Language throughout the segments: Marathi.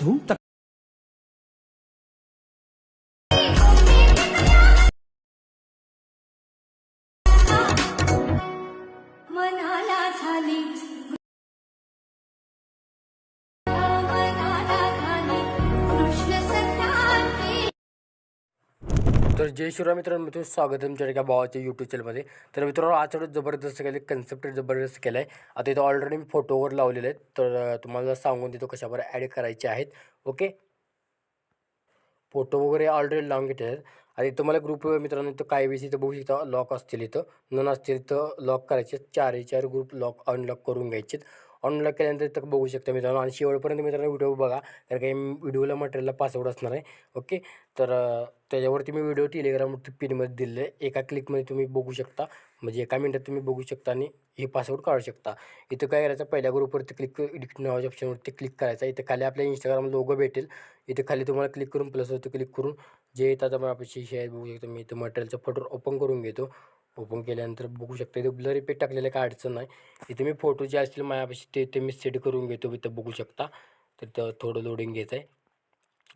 Muita तर जय शिवराय मित्रांनो मित्र स्वागत आहे तुमच्या एका भावाच्या यूट्यूब चॅनलमध्ये तर मित्रांनो आज थोडं जबरदस्त केले कन्सेप्ट जबरदस्त केलं आहे आता इथं ऑलरेडी मी फोटोवर लावलेले आहेत. तर तुम्हाला सांगून देतो कशावर ॲड करायचे आहेत. ओके फोटो वगैरे ऑलरेडी लावून घेतले आहेत. आणि तुम्हाला ग्रुप मित्रांनो इथं काही वेळेस इथं बघू शकता लॉक असतील इथं. नन असतील इथं लॉक करायचे चारही चार ग्रुप लॉक अनलॉक करून घ्यायचे अनलॉक केल्यानंतर इथं बघू शकता मित्रांनो आणि शेवटपर्यंत मित्रांनो व्हिडिओ बघा. कारण काही व्हिडिओला मटेरियलला पासवर्ड असणार आहे. ओके तर त्याच्यावरती मी व्हिडिओ टेलिग्राम पिनमध्ये दिले आहे. एका क्लिकमध्ये तुम्ही बघू शकता. म्हणजे एका मिनटात तुम्ही बघू शकता आणि हे पासवर्ड काढू शकता. इथं काय करायचं? पहिल्या ग्रुपवरती क्लिक एडिट नावाच्या ऑप्शनवरती क्लिक करायचं. इथं खाली आपल्या इंस्टाग्राम लोगो भेटेल. इथे खाली तुम्हाला क्लिक करून प्लसवरती क्लिक करून जे येतात आपण आपल्याशी हे बघू शकतो. मी इथं मटेरियलचा फोटो ओपन करून घेतो. ओपन केल्यानंतर बघू शकता. इथं ब्लर इफेक्ट टाकलेलं काय अडचण नाही. इथे मी फोटो जे असतील माझ्यापाशी ते ते मी सेट करून घेतो. इथं बघू शकता. तर थोडं लोडिंग घेत आहे.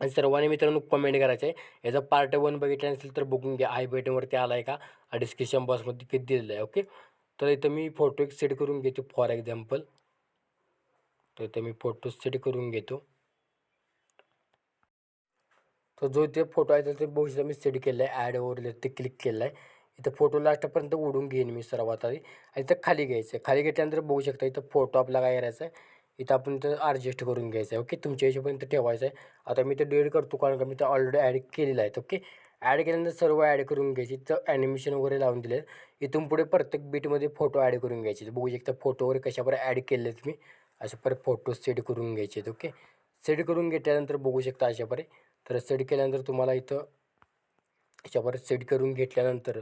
आणि सर्वांनी मित्रांनो कमेंट करायचं आहे याचा पार्ट वन बघितला नसेल तर बघून घ्या. आय बटनवरती आला आहे का? डिस्क्रिप्शन बॉक्समध्ये किती दिलेलं आहे ओके तर इथं मी फोटो एक सेट करून घेतो फॉर एक्झाम्पल तर इथं मी फोटो सेट करून घेतो. तर जो इथे फोटो आहे तर ते बघू मी सेट केलं आहे ॲडवर ते क्लिक केलं आहे इथं फोटो लास्टपर्यंत ओढून घेईन मी सर्वात आधी. आणि इथं खाली घ्यायचं आहे खाली घेतल्यानंतर बघू शकता इथं फोटो आपला काय करायचा आहे इथं आपण इथं ॲडजस्ट करून घ्यायचं आहे ओके तुमच्या हिशोबाने ठेवायचं आहे आता मी ते डिलीट करतो कारण का मी तर ऑलरेडी ॲड केलेलं आहे ओके ॲड केल्यानंतर सर्व ॲड करून घ्यायची. तर ॲनिमेशन वगैरे लावून दिले इथून पुढे प्रत्येक बीटमध्ये फोटो ॲड करून घ्यायचे बघू शकता फोटो वगैरे कशावर ॲड केले आहेत मी. अशा परत फोटो सेट करून घ्यायचे आहेत ओके सेट करून घेतल्यानंतर बघू शकता अशा परे तर सेट केल्यानंतर तुम्हाला इथं अशापर सेट करून घेतल्यानंतर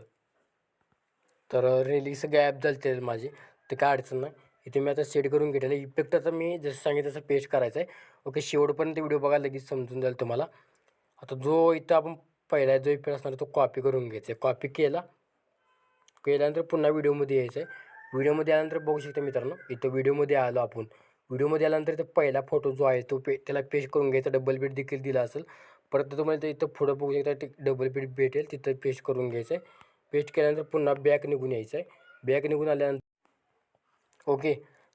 तर रेली सगळे ॲप झाले माझे. ते काय अडचण नाही. इथे मी आता सेट करून घेतलेलं इफेक्ट आता मी जसं सांगितलं तसं पेस्ट करायचं आहे. ओके शेवटपर्यंत व्हिडिओ बघा लगेच समजून जाईल तुम्हाला. आता जो इथं आपण पहिला जो इफेक्ट असणार तो कॉपी करून घ्यायचा आहे. कॉपी केला. केल्यानंतर पुन्हा व्हिडिओमध्ये यायचं आहे. व्हिडिओमध्ये आल्यानंतर बघू शकता मित्रांनो इथं व्हिडिओमध्ये आलो आपण. व्हिडिओमध्ये आल्यानंतर इथं पहिला फोटो जो आहे तो पे त्याला पेस्ट करून घ्यायचा. डबल बेड देखील दिला असेल. परत तुम्हाला ते इथं पुढं बघू शकता ते डबल बेड भेटेल. तिथं पेस्ट करून घ्यायचं आहे. पेस्ट केल्यानंतर पुन्हा बॅक निघून यायचं आहे. बॅक निघून आल्यानंतर ओके.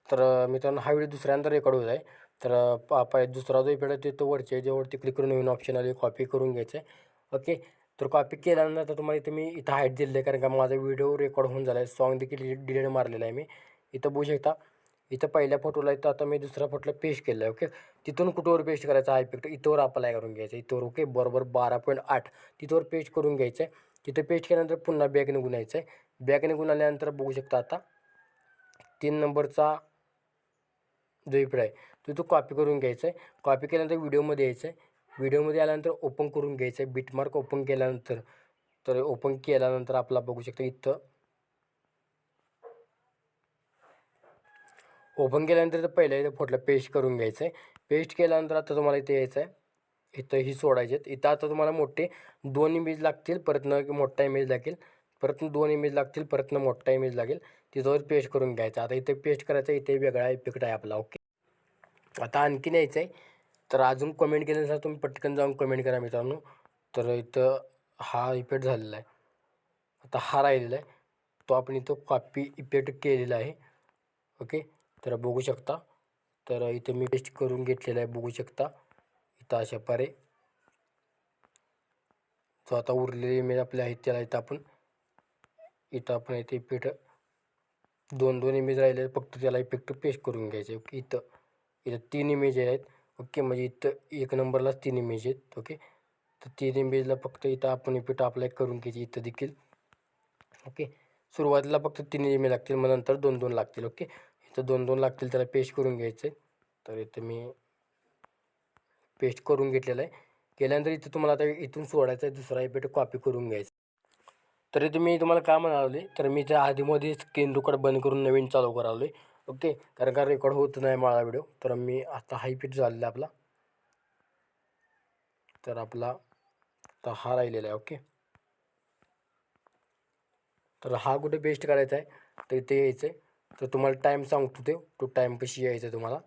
तर मित्रांनो हा व्हिडिओ दुसऱ्यांदा रेकॉर्ड होत आहे. तर पा पाय दुसरा जो इफेक्ट आहे तो वरच्या याच्यावरती क्लिक करून नवीन ऑप्शन आले कॉपी करून घ्यायचं आहे ओके. तर कॉपी केल्यानंतर तुम्हाला इथं मी इथं हाईट दिलेलं आहे कारण का माझा व्हिडिओ रेकॉर्ड होऊन झाला आहे सॉन्ग देखील डिलीट मारलेला आहे मी. इथं बघू शकता. इथं पहिल्या फोटोला इथं आता मी दुसऱ्या फोटोला पेस्ट केलं आहे ओके. तिथून कुठंवर पेस्ट करायचा हा इफेक्ट इथंवर अप्लाय करून घ्यायचा इथंवर ओके. बरोबर बारा पॉईंट आठ. तिथंवर पेस्ट करून घ्यायचं आहे तिथं पेस्ट केल्यानंतर पुन्हा बॅग निघून यायचं आहे बॅग निघून आल्यानंतर बघू शकता आता. तीन नंबरचा जो इफेक्ट आहे तो तो कॉपी करून घ्यायचा आहे कॉपी केल्यानंतर व्हिडिओमध्ये यायचं आहे व्हिडिओमध्ये आल्यानंतर ओपन करून घ्यायचं आहे बिटमार्क ओपन केल्यानंतर तर ओपन केल्यानंतर आपला बघू शकतो इथं. ओपन केल्यानंतर तर पहिल्या इथं फोटला पेस्ट करून घ्यायचं आहे पेस्ट केल्यानंतर आता तुम्हाला इथे यायचं आहे इथं ही सोडायचे आहेत इथं आता तुम्हाला मोठे दोन इमेज लागतील. परतनं मोठा इमेज लागेल. परत दोन इमेज लागतील परतनं मोठा इमेज लागेल. तिथंवर पेस्ट करून घ्यायचा. आता इथे पेस्ट करायचं इथे वेगळा इफेक्ट आहे आपला. ओके आता आणखीन यायचं आहे तर अजून कमेंट केल्यानंतर तुम्ही पटकन जाऊन कमेंट करा मित्रांनो. तर इथं हा इफेक्ट झालेला आहे. आता हा राहिलेला आहे. तो आपण इथं कॉपी इफेक्ट केलेला आहे. ओके तर बघू शकता. तर इथं मी पेस्ट करून घेतलेला आहे बघू शकता. इथं अशा पारे. जो आता उरलेली इमेज आपल्या आहेत त्याला इथं आपण इथं आपण इथे पीठ दोन दोन इमेज राहिले आहेत, फक्त त्याला इफेक्ट पेस्ट करून घ्यायचे ओके? इथं इथं तीन इमेज आहेत. ओके? म्हणजे इथं एक नंबरलाच तीन इमेज आहेत. ओके? तर तीन इमेजला फक्त इथं आपण इफेक्ट अप्लाय करून घ्यायची इथं देखील. ओके? सुरुवातीला फक्त तीन इमेज लागतील. मग नंतर दोन दोन लागतील. ओके? इथं दोन दोन लागतील. त्याला पेस्ट करून घ्यायचं आहे. तर इथं मी पेस्ट करून घेतलेलं आहे. केल्यानंतर इथं तुम्हाला आता इथून सोडायचं आहे. दुसरा इफेक्ट कॉपी करून घ्यायचा तर इथे मी तुम्हाला काय म्हणाले तर मी त्या आधीमध्ये स्क्रीन रेकॉर्ड बंद करून नवीन चालू करावले ओके कारण का रेकॉर्ड होत नाही माझा व्हिडिओ तर मी आता हाय झालेला आहे आपला. तर आपला आता हा राहिलेला आहे ओके तर हा कुठे पेस्ट करायचा आहे? तर इथे यायचं आहे. तर तुम्हाला टाईम सांगतो ते. तो टाईम कशी यायचा आहे तुम्हाला?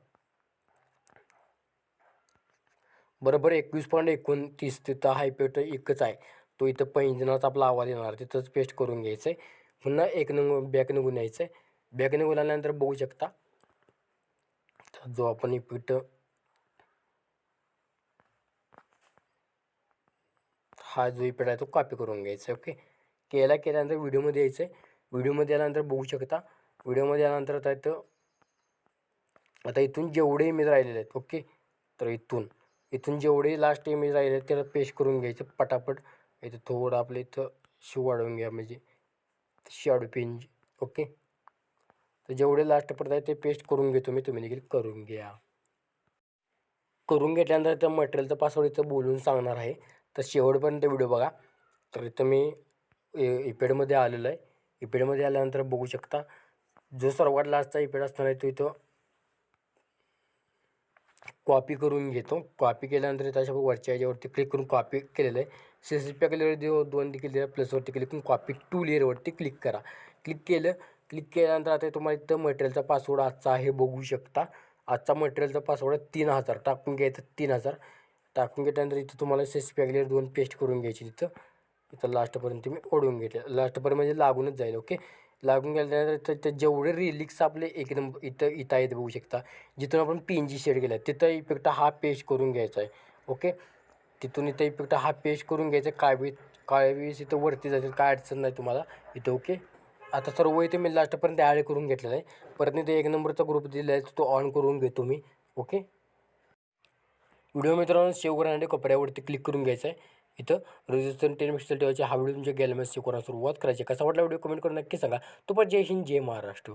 बरोबर एकवीस पॉईंट एकोणतीस. तिथं हा एकच आहे. तो इथं पैंजनाचा आपला आवाज येणार तिथंच पेस्ट करून घ्यायचं आहे पुन्हा एक निघून बॅक निघून यायचं आहे बॅक निघून आल्यानंतर बघू शकता. तर जो आपण इफेक्ट हा जो इफेक्ट आहे तो कॉपी करून घ्यायचा आहे ओके केला केल्यानंतर व्हिडिओमध्ये यायचं आहे व्हिडिओमध्ये आल्यानंतर बघू शकता. व्हिडिओमध्ये आल्यानंतर आता इथं आता इथून जेवढे इमेज राहिलेले आहेत ओके तर इथून इथून जेवढे लास्ट इमेज राहिले आहेत त्याला पेस्ट करून घ्यायचं पटापट. इथं थोडं आपलं इथं शिव वाढवून घ्या म्हणजे शाडू पिंज ओके तर जेवढे लास्ट पडत आहे ते पेस्ट करून घेतो मी तुम्ही देखील करून घ्या. करून घेतल्यानंतर त्या मटेरियलचं पासवर्ड इथं बोलून सांगणार आहे. तर शेवटपर्यंत व्हिडिओ बघा. तर इथं मी इपेडमध्ये आलेलो आहे. इपेडमध्ये आल्यानंतर बघू शकता जो सर्वात लास्टचा इपेड असणार आहे तो इथं कॉपी करून घेतो. कॉपी केल्यानंतर त्याच्या वरच्या याच्यावरती क्लिक करून कॉपी केलेलं आहे. सी सी पी लेअर देऊ दोन देखील दिल्या. प्लसवरती क्लिक करून कॉपी टू लेअरवरती क्लिक करा. क्लिक केलं. क्लिक केल्यानंतर आता तुम्हाला इथं मटेरियलचा पासवर्ड आजचा आहे बघू शकता. आजचा मटेरियलचा पासवर्ड आहे तीन हजार. टाकून घ्यायचं तीन हजार. टाकून घेतल्यानंतर इथं तुम्हाला सी सी पी दोन पेस्ट करून घ्यायची तिथं इथं. लास्टपर्यंत मी ओढून घेतलं लास्टपर्यंत म्हणजे लागूनच जाईल ओके लागून गेल्यानंतर ते जेवढे रिलिक्स आपले एक नंबर इथं इथं आहेत बघू शकता. जिथून आपण पी एन जी शेड केला आहे तिथं इफेक्ट हा पेश करून घ्यायचा आहे. ओके तिथून इथं इफेक्ट हा पेश करून घ्यायचा आहे. काय वेळ काय वेळेस इथं वरती जातील काय अडचण नाही तुम्हाला इथं ओके आता सर्व इथे मी लास्टपर्यंत ॲड करून घेतलेला आहे. परत इथे एक नंबरचा ग्रुप दिलेला आहे तो ऑन करून घेतो मी. ओके व्हिडिओ मित्रांनो सेव्ह करण्यासाठी कपड्यावरती क्लिक करून घ्यायचं आहे. इथं रेजिस्टन टेन पिक्सल ठेवायचे. हा व्हिडिओ तुमच्या गॅलरीमध्ये सेव्ह सुरुवात करायची कसा वाटला व्हिडिओ? कमेंट करून नक्की सांगा. तो पण जय हिंद जय महाराष्ट्र.